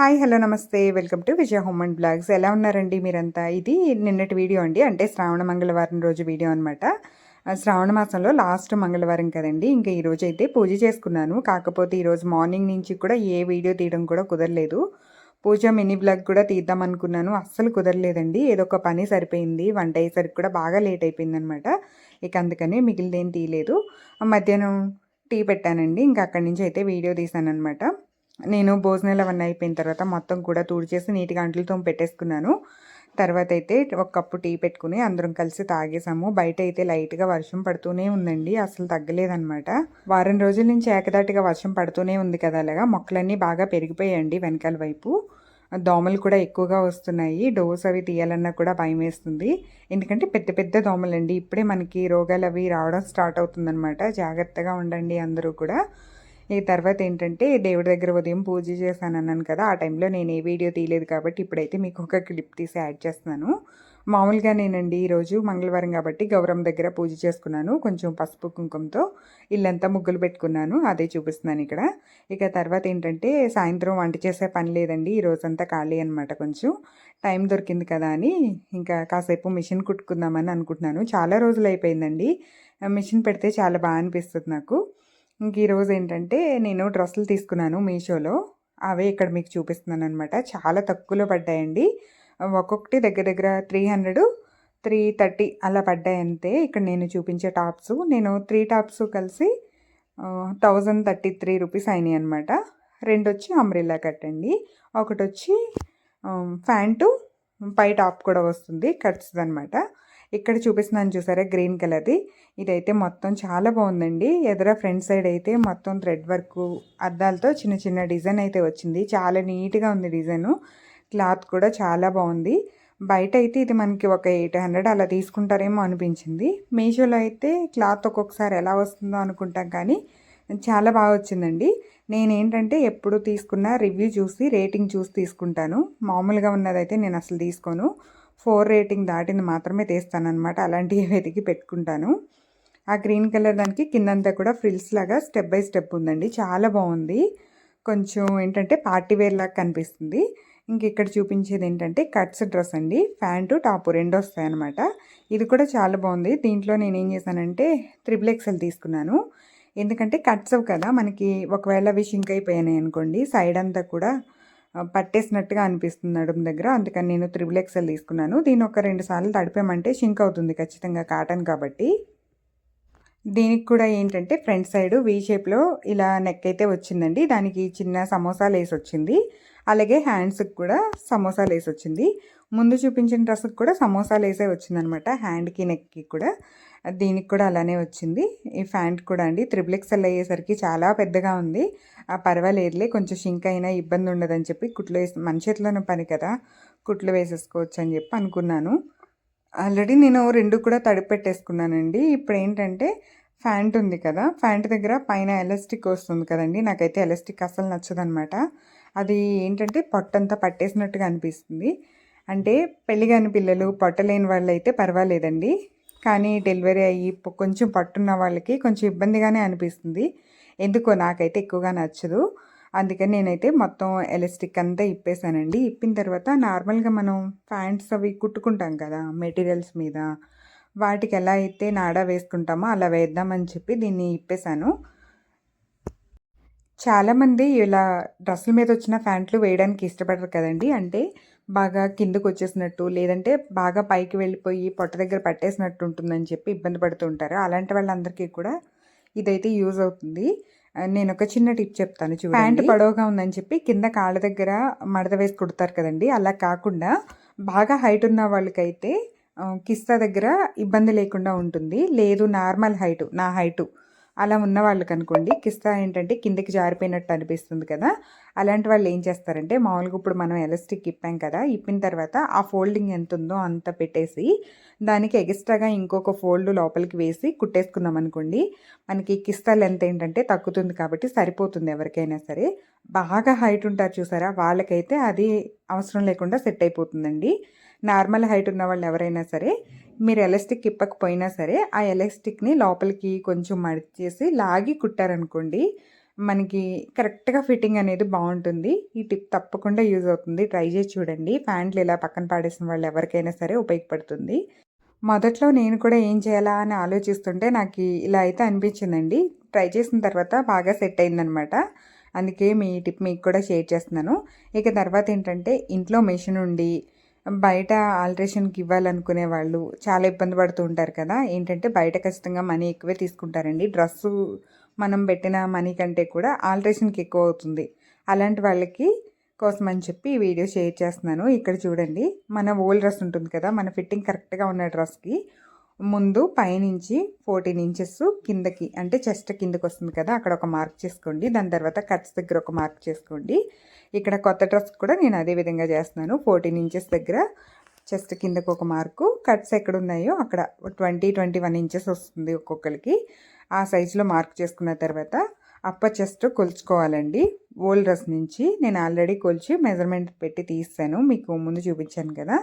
Hi hello నమస్తే. Welcome to Vijaya home and blogs. ఎలా ఉన్నారండి మీరంతా? ఇది నిన్నటి వీడియో అండి. అంటే శ్రావణ మంగళవారం రోజు వీడియో అనమాట శ్రావణ మాసంలో లాస్ట్ మంగళవారం కదండి. ఇంకా ఈరోజు అయితే పూజ చేసుకున్నాను. కాకపోతే ఈరోజు మార్నింగ్ నుంచి కూడా ఏ వీడియో తీయడం కూడా కుదరలేదు. పూజ మినీ బ్లాగ్ కూడా తీద్దాం అనుకున్నాను. అస్సలు కుదరలేదండి. ఏదో ఒక పని సరిపోయింది. వంట అయ్యేసరికి కూడా బాగా లేట్ అయిపోయింది అనమాట ఇక అందుకని మిగిలిదేం తీయలేదు. మధ్యాహ్నం టీ పెట్టానండి. ఇంకా అక్కడి నుంచి అయితే వీడియో తీసాను అనమాట నేను భోజనాలు అవన్నీ అయిపోయిన తర్వాత మొత్తం కూడా తుడిచేసి నీట్గా అంట్లతో పెట్టేసుకున్నాను. తర్వాత అయితే ఒక కప్పు టీ పెట్టుకుని అందరం కలిసి తాగేసాము. బయట అయితే లైట్గా వర్షం పడుతూనే ఉందండి. అసలు తగ్గలేదన్నమాట. వారం రోజుల నుంచి ఏకదాటిగా వర్షం పడుతూనే ఉంది కదా అలాగా. మొక్కలన్నీ బాగా పెరిగిపోయాయండి వెనకాల వైపు. దోమలు కూడా ఎక్కువగా వస్తున్నాయి. డోస్ అవి తీయాలన్నా కూడా భయం వేస్తుంది. ఎందుకంటే పెద్ద పెద్ద దోమలండి. ఇప్పుడే మనకి రోగాలు అవి రావడం స్టార్ట్ అవుతుందన్నమాట. జాగ్రత్తగా ఉండండి అందరూ కూడా. ఈ తర్వాత ఏంటంటే దేవుడి దగ్గర ఉదయం పూజ చేశాను అన్నాను కదా ఆ టైంలో నేను ఏ వీడియో తీయలేదు కాబట్టి ఇప్పుడైతే మీకు ఒక క్లిప్ తీసి యాడ్ చేస్తున్నాను. మామూలుగా నేనండి ఈరోజు మంగళవారం కాబట్టి గౌరవం దగ్గర పూజ చేసుకున్నాను కొంచెం పసుపు కుంకుమతో ఇల్లంతా ముగ్గులు పెట్టుకున్నాను అదే చూపిస్తున్నాను ఇక్కడ. ఇక తర్వాత ఏంటంటే సాయంత్రం వంట చేసే పని లేదండి ఈ రోజంతా ఖాళీ అనమాట కొంచెం. టైం దొరికింది కదా అని ఇంకా కాసేపు మిషన్ కుట్టుకుందామని అనుకుంటున్నాను. చాలా రోజులు అయిపోయిందండి. మిషన్ పెడితే చాలా బాగా అనిపిస్తుంది నాకు. ఇంక ఈరోజు ఏంటంటే నేను డ్రెస్సులు తీసుకున్నాను మీషోలో. అవే ఇక్కడ మీకు చూపిస్తున్నాను అనమాట చాలా తక్కువలో పడ్డాయండి. ఒక్కొక్కటి దగ్గర దగ్గర త్రీ హండ్రెడ్ త్రీ థర్టీ అలా పడ్డాయి అంతే. ఇక్కడ నేను చూపించే టాప్స్. నేను త్రీ టాప్స్ కలిసి థౌజండ్ థర్టీ త్రీ రూపీస్ అయినాయి అనమాట రెండు వచ్చి అంబ్రిల్లా కట్ అండి. ఒకటి వచ్చి ఫ్యాంటు పై టాప్ కూడా వస్తుంది కట్స్ అనమాట ఇక్కడ చూపిస్తున్నాను చూసారా గ్రీన్ కలర్ది. ఇదైతే మొత్తం చాలా బాగుందండి. ఎదుర ఫ్రంట్ సైడ్ అయితే మొత్తం థ్రెడ్ వర్క్ అద్దాలతో చిన్న చిన్న డిజైన్ అయితే వచ్చింది. చాలా నీట్గా ఉంది డిజైను. క్లాత్ కూడా చాలా బాగుంది. బయట అయితే ఇది మనకి ఒక ఎయిట్ హండ్రెడ్ అలా తీసుకుంటారేమో అనిపించింది. మీషోలో అయితే క్లాత్ ఒక్కొక్కసారి ఎలా వస్తుందో అనుకుంటాం కానీ చాలా బాగా వచ్చిందండి. నేనేంటంటే ఎప్పుడు తీసుకున్న రివ్యూ చూసి రేటింగ్ చూసి తీసుకుంటాను. మామూలుగా ఉన్నదైతే నేను అసలు తీసుకోను. ఫోర్ రేటింగ్ దాటింది మాత్రమే తీస్తానమాట అలాంటివి వెతికి పెట్టుకుంటాను. ఆ గ్రీన్ కలర్ దానికి కిందంతా కూడా ఫ్రిల్స్ లాగా స్టెప్ బై స్టెప్ ఉందండి. చాలా బాగుంది. కొంచెం ఏంటంటే పార్టీ వేర్ లాగా కనిపిస్తుంది. ఇంక ఇక్కడ చూపించేది ఏంటంటే కట్స్ డ్రెస్ అండి. ప్యాంటు టాపు రెండు వస్తాయన్నమాట. ఇది కూడా చాలా బాగుంది. దీంట్లో నేను ఏం చేశానంటే త్రిబుల్ ఎక్సెల్ తీసుకున్నాను. ఎందుకంటే కట్స్ కదా మనకి ఒకవేళ అవి షింక్ అయిపోయినాయి అనుకోండి సైడ్ అంతా కూడా పట్టేసినట్టుగా అనిపిస్తుంది నడుము దగ్గర. అందుకని నేను త్రిబుల్ ఎక్సెల్ తీసుకున్నాను. దీని ఒక రెండు సార్లు తడిపామంటే షింక్ అవుతుంది ఖచ్చితంగా కాటన్ కాబట్టి. దీనికి కూడా ఏంటంటే ఫ్రంట్ సైడ్ వీ షేప్లో ఇలా నెక్ అయితే వచ్చిందండి. దానికి చిన్న సమోసా లేస్ వచ్చింది. అలాగే హ్యాండ్స్కి కూడా సమోసా లేస్ వచ్చింది. ముందు చూపించిన డ్రెస్కి కూడా సమోసా లేసే వచ్చిందనమాట. హ్యాండ్కి నెక్కి కూడా. దీనికి కూడా అలానే వచ్చింది. ఈ ఫ్యాంట్ కూడా అండి. త్రిబుల్ ఎక్సెల్ అయ్యేసరికి చాలా పెద్దగా ఉంది. ఆ పర్వాలేదులే. కొంచెం షింక్ అయినా ఇబ్బంది ఉండదని చెప్పి కుట్లు వేసి మన చేతిలోనే పని కదా. కుట్లు వేసేసుకోవచ్చు అని చెప్పి అనుకున్నాను. ఆల్రెడీ నేను రెండు కూడా తడిపెట్టేసుకున్నానండి ఇప్పుడు ఏంటంటే ఫ్యాంట్ ఉంది కదా ఫ్యాంట్ దగ్గర పైన ఎలాస్టిక్ వస్తుంది కదండి నాకైతే ఎలాస్టిక్ అసలు నచ్చదనమాట. అది ఏంటంటే పొట్టంతా పట్టేసినట్టుగా అనిపిస్తుంది. అంటే పెళ్ళి కాని పిల్లలు పొట్టలేని వాళ్ళు అయితే పర్వాలేదండి. కానీ డెలివరీ అయ్యి కొంచెం పట్టున్న వాళ్ళకి కొంచెం ఇబ్బందిగానే అనిపిస్తుంది. ఎందుకో నాకైతే ఎక్కువగా నచ్చదు. అందుకని నేనైతే మొత్తం ఎలాస్టిక్ అంతా ఇప్పేసానండి. ఇప్పిన తర్వాత నార్మల్గా మనం ప్యాంట్స్ అవి కుట్టుకుంటాం కదా మెటీరియల్స్ మీద. వాటికి ఎలా అయితే నాడా వేసుకుంటామో అలా వేద్దామని చెప్పి దీన్ని ఇప్పేశాను చాలామంది ఇలా డ్రెస్సుల మీద వచ్చిన ప్యాంట్లు వేయడానికి ఇష్టపడరు కదండి. అంటే బాగా కిందకు వచ్చేసినట్టు లేదంటే బాగా పైకి వెళ్ళిపోయి పొట్ట దగ్గర పట్టేసినట్టు ఉంటుందని చెప్పి ఇబ్బంది పడుతుంటారు అలాంటి వాళ్ళందరికీ కూడా ఇదైతే యూజ్ అవుతుంది. నేను ఒక చిన్న టిప్ చెప్తాను చూడండి. ప్యాంట్ పొడవుగా ఉందని చెప్పి కింద కాళ్ళ దగ్గర మడత వేసి కుడతారు కదండి. అలా కాకుండా బాగా హైట్ ఉన్న వాళ్ళకైతే కిస్తా దగ్గర ఇబ్బంది లేకుండా ఉంటుంది. లేదు నార్మల్ హైటు నా హైటు. అలా ఉన్న వాళ్ళకి అనుకోండి కిస్తా ఏంటంటే కిందకి జారిపోయినట్టు అనిపిస్తుంది కదా. అలాంటి వాళ్ళు ఏం చేస్తారంటే మామూలుగా ఇప్పుడు మనం ఎలాస్టిక్ ఇప్పాం కదా ఇప్పిన తర్వాత ఆ ఫోల్డింగ్ ఎంత ఉందో అంత పెట్టేసి దానికి ఎక్స్ట్రాగా ఇంకొక ఫోల్డ్ లోపలికి వేసి కుట్టేసుకున్నాం అనుకోండి. మనకి కిస్తా లెంత్ ఏంటంటే తగ్గుతుంది కాబట్టి సరిపోతుంది ఎవరికైనా సరే. బాగా హైట్ ఉంటారు చూసారా వాళ్ళకైతే అది అవసరం లేకుండా సెట్ అయిపోతుందండి. నార్మల్ హైట్ ఉన్న వాళ్ళు ఎవరైనా సరే మీరు ఎలాస్టిక్ ఇప్పకపోయినా సరే ఆ ఎలాస్టిక్ని లోపలికి కొంచెం మడిచేసి లాగి కుట్టారనుకోండి మనకి కరెక్ట్గా ఫిట్టింగ్ అనేది బాగుంటుంది. ఈ టిప్ తప్పకుండా యూజ్ అవుతుంది. ట్రై చేసి చూడండి. ప్యాంట్లు ఇలా పక్కన పాడేసిన వాళ్ళు ఎవరికైనా సరే ఉపయోగపడుతుంది. మొదట్లో నేను కూడా ఏం చేయాలా అని ఆలోచిస్తుంటే నాకు ఇలా అయితే అనిపించిందండి. ట్రై చేసిన తర్వాత బాగా సెట్ అయిందనమాట. అందుకే మీ టిప్ మీకు కూడా షేర్ చేస్తున్నాను. ఇక తర్వాత ఏంటంటే ఇంట్లో మెషిన్ ఉండి బయట ఆల్ట్రేషన్కి ఇవ్వాలనుకునే వాళ్ళు చాలా ఇబ్బంది పడుతూ ఉంటారు కదా. ఏంటంటే బయట ఖచ్చితంగా మనీ ఎక్కువే తీసుకుంటారండి. డ్రెస్సు మనం పెట్టిన మనీ కంటే కూడా ఆల్ట్రేషన్కి ఎక్కువ అవుతుంది. అలాంటి వాళ్ళకి కోసం అని చెప్పి ఈ వీడియో షేర్ చేస్తున్నాను. ఇక్కడ చూడండి మన ఓల్డ్ డ్రెస్ ఉంటుంది కదా మన ఫిట్టింగ్ కరెక్ట్గా ఉన్న డ్రెస్కి ముందు పైనుంచి ఫోర్టీన్ ఇంచెస్ కిందకి అంటే చెస్ట్ కిందకి వస్తుంది కదా అక్కడ ఒక మార్క్ చేసుకోండి. దాని తర్వాత కట్స్ దగ్గర ఒక మార్క్ చేసుకోండి. ఇక్కడ కొత్త డ్రెస్ కూడా నేను అదే విధంగా చేస్తున్నాను. ఫోర్టీన్ ఇంచెస్ దగ్గర చెస్ట్ కిందకు ఒక మార్కు. కట్స్ ఎక్కడ ఉన్నాయో అక్కడ ట్వంటీ ట్వంటీ వన్ ఇంచెస్ వస్తుంది ఒక్కొక్కరికి. ఆ సైజులో మార్క్ చేసుకున్న తర్వాత అప్ప చెస్ట్ కొలుచుకోవాలండి. ఓల్డ్ డ్రెస్ నుంచి నేను ఆల్రెడీ కొలిచి మెజర్మెంట్ పెట్టి తీస్తాను. మీకు ముందు చూపించాను కదా.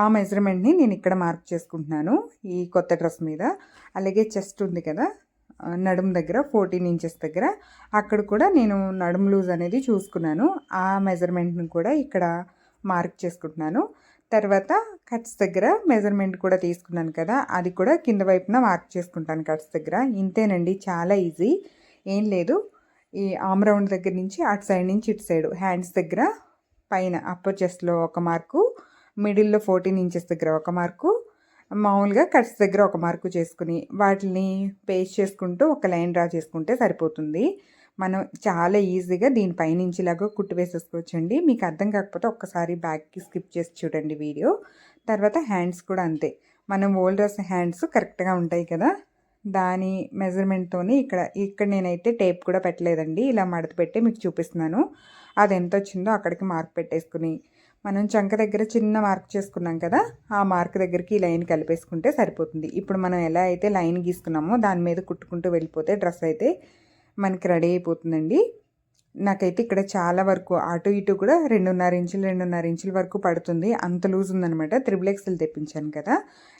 ఆ మెజర్మెంట్ని నేను ఇక్కడ మార్క్ చేసుకుంటున్నాను ఈ కొత్త డ్రెస్ మీద. అలాగే చెస్ట్ ఉంది కదా నడుము దగ్గర ఫోర్టీన్ ఇంచెస్ దగ్గర. అక్కడ కూడా నేను నడుము లూజ్ అనేది చూసుకున్నాను. ఆ మెజర్మెంట్ని కూడా ఇక్కడ మార్క్ చేసుకుంటున్నాను. తర్వాత కట్స్ దగ్గర మెజర్మెంట్ కూడా తీసుకున్నాను కదా అది కూడా కింద వైపున మార్క్ చేసుకుంటాను కట్స్ దగ్గర. ఇంతేనండి చాలా ఈజీ ఏం లేదు ఈ ఆమ్ రౌండ్ దగ్గర నుంచి అటు సైడ్ నుంచి ఇటు సైడ్ హ్యాండ్స్ దగ్గర పైన అప్పర్ చెస్ట్లో ఒక మార్కు మిడిల్లో ఫోర్టీన్ ఇంచెస్ దగ్గర ఒక మార్కు మామూలుగా కట్స్ దగ్గర ఒక మార్కు చేసుకుని వాటిని పేస్ట్ చేసుకుంటూ ఒక లైన్ డ్రా చేసుకుంటే సరిపోతుంది. మనం చాలా ఈజీగా దీనిపైనుంచి ఇలాగా కుట్టు వేసేసుకోవచ్చండి. మీకు అర్థం కాకపోతే ఒక్కసారి బ్యాక్కి స్కిప్ చేసి చూడండి వీడియో. తర్వాత హ్యాండ్స్ కూడా అంతే. మనం ఓల్డ్ డ్రెస్ హ్యాండ్స్ కరెక్ట్గా ఉంటాయి కదా. దాని మెజర్మెంట్తోని ఇక్కడ ఇక్కడ నేనైతే టేప్ కూడా పెట్టలేదండి. ఇలా మడత పెట్టి మీకు చూపిస్తున్నాను. అది ఎంత వచ్చిందో అక్కడికి మార్క్ పెట్టేసుకుని మనం చంక దగ్గర చిన్న మార్క్ చేసుకున్నాం కదా ఆ మార్క్ దగ్గరికి లైన్ కలిపేసుకుంటే సరిపోతుంది. ఇప్పుడు మనం ఎలా అయితే లైన్ గీసుకున్నామో దాని మీద కుట్టుకుంటూ వెళ్ళిపోతే డ్రెస్ అయితే మనకి రెడీ అయిపోతుందండి. నాకైతే ఇక్కడ చాలా వరకు అటు ఇటు కూడా రెండున్నర ఇంచులు రెండున్నర ఇంచుల వరకు పడుతుంది. అంత లూజ్ ఉందనమాట త్రిబుల్ ఎక్స్ఎల్ తెప్పించాను కదా.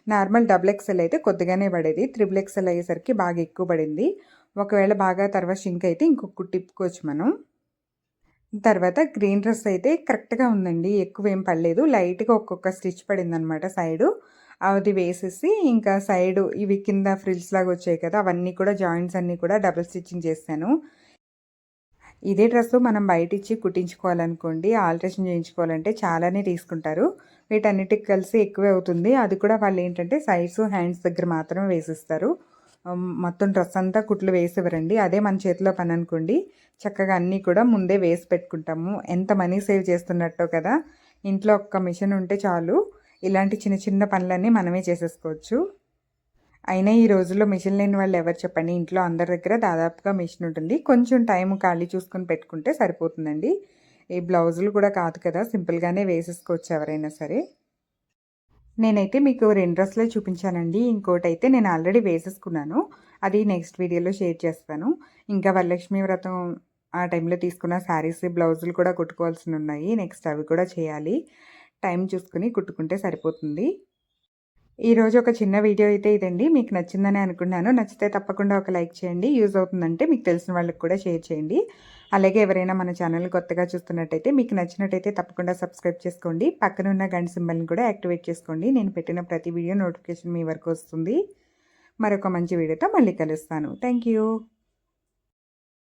నార్మల్ డబుల్ ఎక్స్ఎల్ అయితే కొద్దిగానే పడేది. త్రిబుల్ ఎక్స్ఎల్ అయ్యేసరికి బాగా ఎక్కువ పడింది. ఒకవేళ బాగా తర్వాత షింక్ అయితే ఇంకొక కుట్టిప్పుకోవచ్చు మనం. తర్వాత గ్రీన్ డ్రెస్ అయితే కరెక్ట్గా ఉందండి. ఎక్కువ ఏం పడలేదు. లైట్గా ఒక్కొక్క స్టిచ్ పడింది అనమాట సైడు. అది వేసేసి ఇంకా సైడు ఇవి కింద ఫ్రిల్స్ లాగా వచ్చాయి కదా అవన్నీ కూడా జాయింట్స్ అన్నీ కూడా డబుల్ స్టిచ్చింగ్ చేశాను. ఇదే డ్రెస్ మనం బయట ఇచ్చి కుట్టించుకోవాలనుకోండి ఆల్ట్రేషన్ చేయించుకోవాలంటే చాలానే తీసుకుంటారు. వీటన్నిటికి కలిసి ఎక్కువే అవుతుంది. అది కూడా వాళ్ళు ఏంటంటే సైడ్స్ హ్యాండ్స్ దగ్గర మాత్రమే వేసిస్తారు. మొత్తం డ్రెస్ అంతా కుట్లు వేసివ్వరండి అదే మన చేతిలో పని అనుకోండి. చక్కగా అన్నీ కూడా ముందే వేసి పెట్టుకుంటాము. ఎంత మనీ సేవ్ చేస్తున్నట్టో కదా. ఇంట్లో ఒక్క మిషన్ ఉంటే చాలు. ఇలాంటి చిన్న చిన్న పనులన్నీ మనమే చేసేసుకోవచ్చు. అయినా ఈ రోజుల్లో మిషన్ లేని వాళ్ళు ఎవరు చెప్పండి? ఇంట్లో అందరి దగ్గర దాదాపుగా మిషన్ ఉంటుంది. కొంచెం టైం ఖాళీ చూసుకొని పెట్టుకుంటే సరిపోతుందండి. ఈ బ్లౌజులు కూడా కాదు కదా. సింపుల్గానే వేసేసుకోవచ్చు ఎవరైనా సరే. నేనైతే మీకు రెండు డ్రెస్సులే చూపించానండి. ఇంకోటి అయితే నేను ఆల్రెడీ వేసేసుకున్నాను. అది నెక్స్ట్ వీడియోలో షేర్ చేస్తాను. ఇంకా వరలక్ష్మి వ్రతం ఆ టైంలో తీసుకున్న శారీస్ బ్లౌజులు కూడా కుట్టుకోవాల్సి ఉన్నాయి నెక్స్ట్ అవి కూడా చేయాలి. టైం చూసుకుని కుట్టుకుంటే సరిపోతుంది. ఈరోజు ఒక చిన్న వీడియో అయితే ఇదండి. మీకు నచ్చిందని అనుకున్నాను. నచ్చితే తప్పకుండా ఒక లైక్ చేయండి. యూజ్ అవుతుందంటే మీకు తెలిసిన వాళ్ళకి కూడా షేర్ చేయండి. అలాగే ఎవరైనా మన ఛానల్ కొత్తగా చూస్తున్నట్టయితే మీకు నచ్చినట్టయితే తప్పకుండా సబ్స్క్రైబ్ చేసుకోండి. పక్కన ఉన్న గంట సింబల్ని కూడా యాక్టివేట్ చేసుకోండి. నేను పెట్టిన ప్రతి వీడియో నోటిఫికేషన్ మీ వరకు వస్తుంది. మరొక మంచి వీడియోతో మళ్ళీ కలుస్తాను. థ్యాంక్